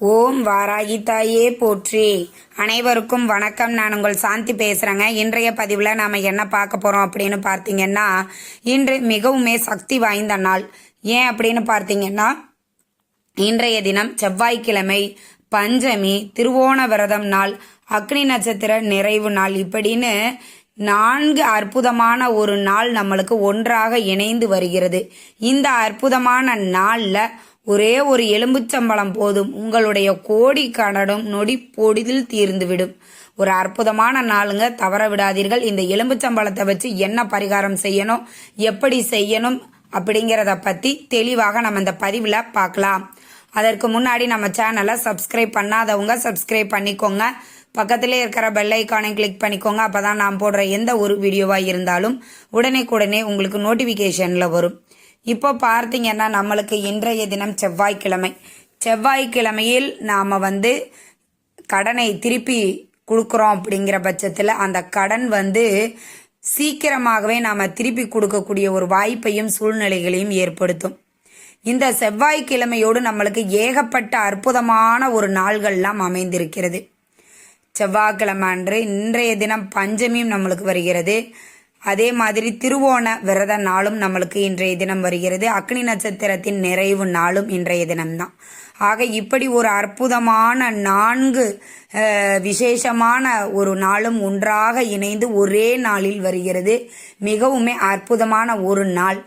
ஓம் வாராகி தாயே போற்றி. அனைவருக்கும் வணக்கம். நான் உங்கள் சாந்தி பேசுகிறேங்க இன்றைய பதிவில் நாம் என்ன பார்க்க போகிறோம் அப்படின்னு பார்த்தீங்கன்னா இன்று மிகவுமே சக்தி வாய்ந்த நாள். ஏன் அப்படின்னு பார்த்தீங்கன்னா இன்றைய தினம் செவ்வாய்க்கிழமை பஞ்சமி திருவோண விரதம் நாள் அக்னி நட்சத்திர நிறைவு நாள். இப்படின்னு நான்கு அற்புதமான ஒரு நாள் நம்மளுக்கு ஒன்றாக இணைந்து வருகிறது. இந்த அற்புதமான நாளில் ஒரே ஒரு எலும்புச்சம்பளம் போதும். உங்களுடைய கோடி கனடும் நொடி பொடிதில் தீர்ந்துவிடும். ஒரு அற்புதமான நாளுங்க. தவற விடாதீர்கள். இந்த எலும்புச்சம்பளத்தை வச்சு என்ன பரிகாரம் செய்யணும்? எப்படி செய்யணும்? அப்படிங்கிறத பற்றி தெளிவாக நம்ம இந்த பதிவில் பார்க்கலாம். அதற்கு முன்னாடி நம்ம சேனலை சப்ஸ்கிரைப் பண்ணாதவங்க சப்ஸ்கிரைப் பண்ணிக்கோங்க. பக்கத்திலே இருக்கிற பெல் ஐக்கானை கிளிக் பண்ணிக்கோங்க. அப்போ தான் நான் போடுற எந்த ஒரு வீடியோவாக இருந்தாலும் உடனே உடனே உங்களுக்கு நோட்டிஃபிகேஷனில் வரும். இப்போ பார்த்தீங்கன்னா நம்மளுக்கு இன்றைய தினம் செவ்வாய்க்கிழமை. செவ்வாய்க்கிழமையில் நாம் வந்து கடனை திருப்பி கொடுக்குறோம் அப்படிங்கிற பட்சத்தில் அந்த கடன் வந்து சீக்கிரமாகவே நாம் திருப்பி கொடுக்கக்கூடிய ஒரு வாய்ப்பையும் சூழ்நிலைகளையும் ஏற்படுத்தும். இந்த செவ்வாய்க்கிழமையோடு நம்மளுக்கு ஏகப்பட்ட அற்புதமான ஒரு நாள்கள்லாம் அமைந்திருக்கிறது. செவ்வாய்க்கிழமை அன்று இன்றைய தினம் பஞ்சமியும் நம்மளுக்கு வருகிறது. அதே மாதிரி திருவோண விரத நாளும் நம்மளுக்கு இன்றைய தினம் வருகிறது. அக்னி நட்சத்திரத்தின் நிறைவு நாளும் இன்றைய தினம்தான். ஆக இப்படி ஒரு அற்புதமான நான்கு விசேஷமான ஒரு நாளும் ஒன்றாக இணைந்து ஒரே நாளில் வருகிறது. மிகவுமே அற்புதமான ஒரு நாள்.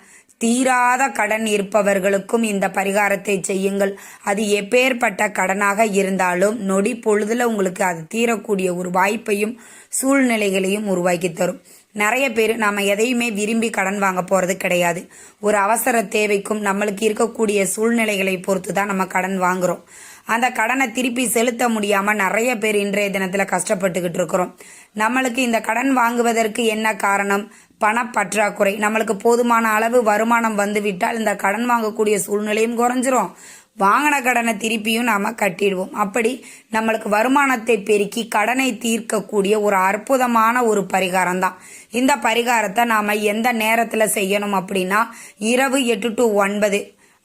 தீராத கடன் இருப்பவர்களுக்கும் இந்த பரிகாரத்தை செய்யுங்கள். அது எப்பேற்பட்ட கடனாக இருந்தாலும் நொடி பொழுதுல உங்களுக்கு அது தீரக்கூடிய ஒரு வாய்ப்பையும் சூழ்நிலைகளையும் உருவாக்கி தரும். நிறைய பேர் நம்ம எதையுமே விரும்பி கடன் வாங்க போகிறது கிடையாது. ஒரு அவசர தேவைக்கும் நம்மளுக்கு இருக்கக்கூடிய சூழ்நிலைகளை பொறுத்து தான் நம்ம கடன் வாங்குகிறோம் அந்த கடனை திருப்பி செலுத்த முடியாமல் நிறைய பேர் இன்றைய தினத்தில் கஷ்டப்பட்டுக்கிட்டு இருக்கிறோம். நம்மளுக்கு இந்த கடன் வாங்குவதற்கு என்ன காரணம்? பணப்பற்றாக்குறை. நம்மளுக்கு போதுமான அளவு வருமானம் வந்துவிட்டால் இந்த கடன் வாங்கக்கூடிய சூழ்நிலையும் குறைஞ்சிரும். வாங்கின கடனை திருப்பியும் நாம் கட்டிடுவோம். அப்படி நம்மளுக்கு வருமானத்தை பெருக்கி கடனை தீர்க்கக்கூடிய ஒரு அற்புதமான ஒரு பரிகாரம் தான் இந்த பரிகாரத்தை நாம் எந்த நேரத்தில் செய்யணும் அப்படின்னா இரவு எட்டு டு ஒன்பது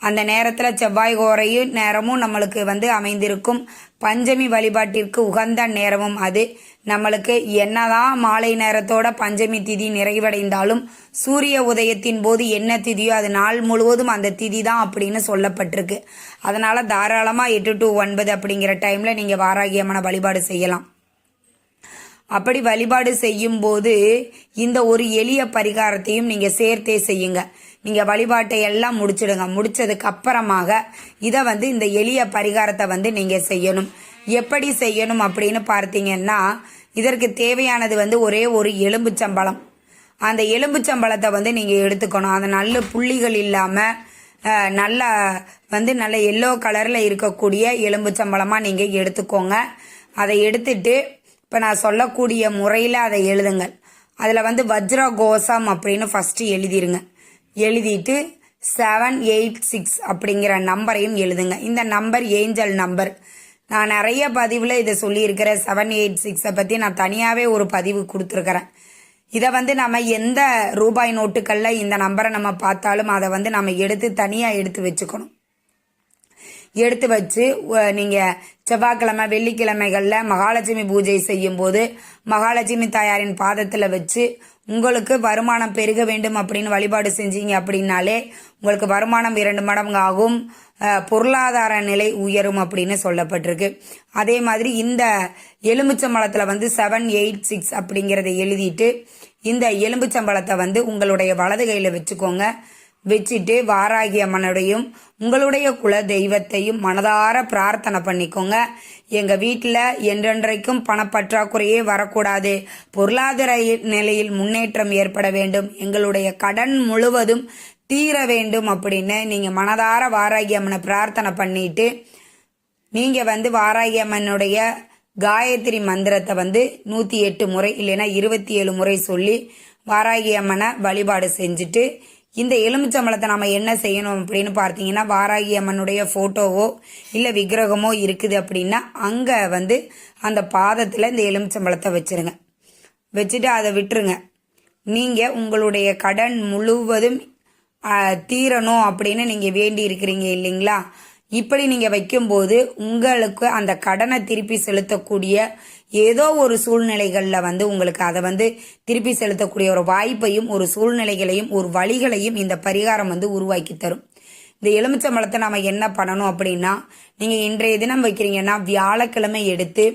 அந்த நேரத்தில் செவ்வாய் கோரையும் நேரமும் நம்மளுக்கு வந்து அமைந்திருக்கும். பஞ்சமி வழிபாட்டிற்கு உகந்த நேரமும் அது. நம்மளுக்கு என்னதான் மாலை நேரத்தோட பஞ்சமி திதி நிறைவடைந்தாலும் சூரிய உதயத்தின் போது என்ன திதியோ அது நாள் முழுவதும் அந்த திதி தான் அப்படின்னு சொல்லப்பட்டிருக்கு. அதனால தாராளமாக எட்டு டு ஒன்பது அப்படிங்கிற டைமில் நீங்கள் வாராகியமான வழிபாடு செய்யலாம். அப்படி வழிபாடு செய்யும்போது இந்த ஒரு எளிய பரிகாரத்தையும் நீங்கள் சேர்த்தே செய்யுங்க. நீங்கள் வழிபாட்டை எல்லாம் முடிச்சிடுங்க. முடிச்சதுக்கு அப்புறமாக இதை வந்து இந்த எளிய பரிகாரத்தை வந்து நீங்கள் செய்யணும். எப்படி செய்யணும் அப்படின்னு பார்த்தீங்கன்னா இதற்கு தேவையானது வந்து ஒரே ஒரு எலும்புச்சம்பளம் அந்த எலும்புச்சம்பளத்தை வந்து நீங்கள் எடுத்துக்கணும். அந்த நல்ல புள்ளிகள் இல்லாமல் நல்ல வந்து நல்ல எல்லோ கலரில் இருக்கக்கூடிய எலும்புச்சம்பளமாக நீங்கள் எடுத்துக்கோங்க. அதை எடுத்துட்டு இப்போ நான் சொல்லக்கூடிய முறையில் அதை எழுதுங்கள். அதில் வந்து வஜ்ர கோசம் அப்படின்னு ஃபஸ்ட்டு எழுதிருங்க. எழுதிட்டு செவன் எயிட் சிக்ஸ் அப்படிங்கிற நம்பரையும் எழுதுங்க. இந்த நம்பர் ஏஞ்சல் நம்பர் நான் நிறைய பதிவில் இதை சொல்லியிருக்கிறேன். செவன் எயிட் சிக்ஸை பற்றி நான் தனியாகவே ஒரு பதிவு கொடுத்துருக்குறேன். இதை வந்து நம்ம எந்த ரூபாய் நோட்டுகளில் இந்த நம்பரை நம்ம பார்த்தாலும் அதை வந்து நம்ம எடுத்து தனியாக எடுத்து வச்சுக்கணும். எடுத்து வச்சு நீங்கள் செவ்வாய்க்கிழமை வெள்ளிக்கிழமைகளில் மகாலட்சுமி பூஜை செய்யும்போது மகாலட்சுமி தாயாரின் பாதத்தில் வச்சு உங்களுக்கு வருமானம் பெருக வேண்டும் அப்படின்னு வழிபாடு செஞ்சீங்க அப்படின்னாலே உங்களுக்கு வருமானம் இரண்டு மடங்கு ஆகும். பொருளாதார நிலை உயரும் அப்படின்னு சொல்லப்பட்டிருக்கு. அதே மாதிரி இந்த எலும்புச்சம்பளத்தில் வந்து செவன் எயிட் சிக்ஸ் அப்படிங்கிறத எழுதிட்டு இந்த எலும்புச்சம்பளத்தை வந்து உங்களுடைய வலது கையில் வச்சுக்கோங்க. வச்சுட்டு வாராகி அம்மனுடையும் உங்களுடைய குல தெய்வத்தையும் மனதார பிரார்த்தனை பண்ணிக்கோங்க. எங்கள் வீட்டில் என்றென்றைக்கும் பணப்பற்றாக்குறையே வரக்கூடாது. பொருளாதார நிலையில் முன்னேற்றம் ஏற்பட வேண்டும். எங்களுடைய கடன் முழுவதும் தீர வேண்டும் அப்படின்னு நீங்கள் மனதார வாராகி அம்மனை பிரார்த்தனை பண்ணிட்டு நீங்கள் வந்து வாராகி அம்மனுடைய காயத்ரி மந்திரத்தை வந்து நூற்றி எட்டு முறை இல்லைன்னா இருபத்தி ஏழு முறை சொல்லி வாராகி அம்மனை வழிபாடு செஞ்சுட்டு இந்த எலுமிச்சம்பழத்தை நம்ம என்ன செய்யணும் அப்படின்னு பார்த்தீங்கன்னா வாராகி அம்மனுடைய ஃபோட்டோவோ இல்லை விக்கிரகமோ இருக்குது அப்படின்னா அங்கே வந்து அந்த பாதத்தில் இந்த எலுமிச்சம்பழத்தை வச்சுருங்க. வச்சுட்டு அதை விட்டுருங்க. நீங்கள் உங்களுடைய கடன் முழுவதும் தீரணும் அப்படின்னு நீங்கள் வேண்டி இருக்கிறீங்க இல்லைங்களா? இப்படி நீங்கள் வைக்கும்போது உங்களுக்கு அந்த கடனை திருப்பி செலுத்தக்கூடிய ஏதோ ஒரு சூழ்நிலைகளில் வந்து உங்களுக்கு அதை வந்து திருப்பி செலுத்தக்கூடிய ஒரு வாய்ப்பையும் ஒரு சூழ்நிலைகளையும் ஒரு வழிகளையும் இந்த பரிகாரம் வந்து உருவாக்கி தரும். இந்த எலுமிச்சம்பழத்தை நம்ம என்ன பண்ணணும் அப்படின்னா நீங்கள் இன்றைய தினம் வைக்கிறீங்கன்னா வியாழக்கிழமை எடுத்து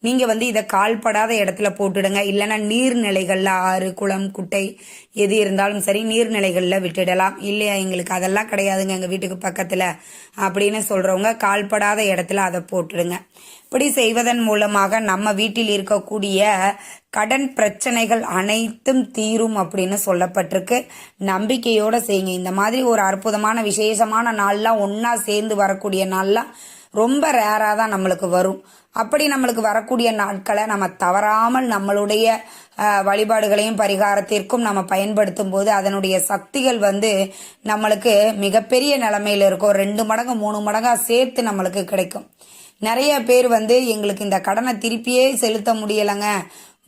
நீங்க வந்து இதை கால்படாத இடத்துல போட்டுடுங்க. இல்லைன்னா நீர்நிலைகள்ல ஆறு குளம் குட்டை எது இருந்தாலும் சரி நீர்நிலைகள்ல விட்டுடலாம். இல்லையா எங்களுக்கு அதெல்லாம் கிடையாதுங்க எங்க வீட்டுக்கு பக்கத்துல. அப்படின்னு சொல்றவங்க கால்படாத இடத்துல அதை போட்டுடுங்க. இப்படி செய்வதன் மூலமாக நம்ம வீட்டில் இருக்கக்கூடிய கடன் பிரச்சனைகள் அனைத்தும் தீரும் அப்படின்னு சொல்லப்பட்டிருக்கு. நம்பிக்கையோட செய்யுங்க. இந்த மாதிரி ஒரு அற்புதமான விசேஷமான நாள்லாம் ஒன்னா சேர்ந்து வரக்கூடிய நாள்லாம் ரொம்ப ரேராக தான் நம்மளுக்கு வரும். அப்படி நம்மளுக்கு வரக்கூடிய நாட்களை நம்ம தவறாமல் நம்மளுடைய வழிபாடுகளையும் பரிகாரத்திற்கும் நம்ம பயன்படுத்தும் போது அதனுடைய சக்திகள் வந்து நம்மளுக்கு மிகப்பெரிய நிலைமையில இருக்கும். ரெண்டு மடங்கு மூணு மடங்காக சேர்த்து நம்மளுக்கு கிடைக்கும். நிறைய பேர் வந்து எங்களுக்கு இந்த கடனை திருப்பியே செலுத்த முடியலைங்க.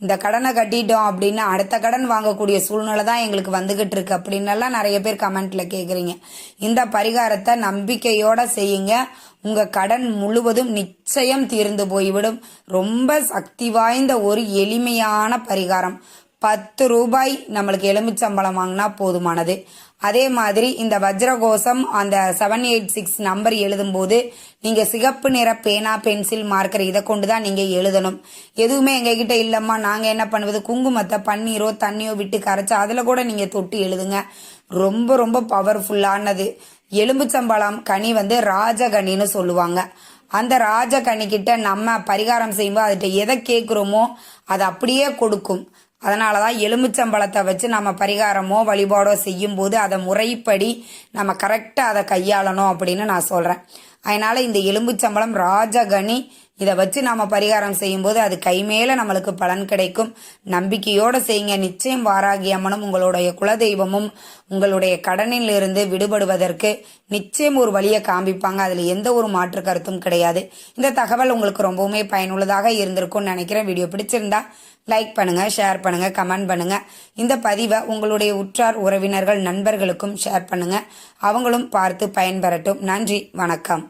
இந்த கடனை கட்டிட்டோம் அப்படின்னு அடுத்த கடன் வாங்கக்கூடிய சூழ்நிலை தான் எங்களுக்கு வந்துகிட்டு இருக்கு அப்படின்னு நிறைய பேர் கமெண்ட்ல கேக்குறீங்க. இந்த பரிகாரத்தை நம்பிக்கையோட செய்யுங்க. உங்க கடன் முழுவதும் நிச்சயம் தீர்ந்து போய்விடும். ரொம்ப சக்தி வாய்ந்த ஒரு எளிமையான பரிகாரம். பத்து ரூபாய் நம்மளுக்கு எலுமிச்சம்பளம் வாங்கினா போதுமானது. அதே மாதிரி இந்த வஜ்ரகோசம் அந்த செவன் எயிட் சிக்ஸ் நம்பர் எழுதும்போது நீங்க சிகப்பு நிற பேனா பென்சில் மார்க்கர் இதை கொண்டு தான் நீங்க எழுதணும். எதுவுமே எங்ககிட்ட இல்லம்மா நாங்க என்ன பண்ணுவது? குங்குமத்தை பன்னீரோ தண்ணியோ விட்டு கரைச்சு அதுல கூட நீங்க தொட்டு எழுதுங்க. ரொம்ப ரொம்ப பவர்ஃபுல்லானது எலும்புச்சம்பழம் கனி வந்து ராஜகனின்னு சொல்லுவாங்க. அந்த ராஜ கிட்ட நம்ம பரிகாரம் செய்யும்போது அதுகிட்ட எதை கேட்குறோமோ அது அப்படியே கொடுக்கும். அதனால தான் எலுமிச்சம்பழத்தை வச்சு நம்ம பரிகாரமோ வழிபாடோ செய்யும்போது அதை முறைப்படி நம்ம கரெக்டாக அதை கையாளணும் அப்படின்னு நான் சொல்கிறேன் அதனால் இந்த எலும்புச்சம்பழம் ராஜகனி இதை வச்சு நாம பரிகாரம் செய்யும்போது அது கைமேல நம்மளுக்கு பலன் கிடைக்கும். நம்பிக்கையோட செய்யுங்க. நிச்சயம் வாராகி அம்மனும் உங்களுடைய குலதெய்வமும் உங்களுடைய கடனில் இருந்து விடுபடுவதற்கு நிச்சயம் ஒரு வழியை காண்பிப்பாங்க. அதுல எந்த ஒரு மாற்று கருத்தும் கிடையாது. இந்த தகவல் உங்களுக்கு ரொம்பவுமே பயனுள்ளதாக இருந்திருக்கும்னு நினைக்கிறேன். வீடியோ பிடிச்சிருந்தா லைக் பண்ணுங்க ஷேர் பண்ணுங்க கமெண்ட் பண்ணுங்க. இந்த பதிவை உங்களுடைய உற்றார் உறவினர்கள் நண்பர்களுக்கும் ஷேர் பண்ணுங்க. அவங்களும் பார்த்து பயன்பெறட்டும். நன்றி வணக்கம்.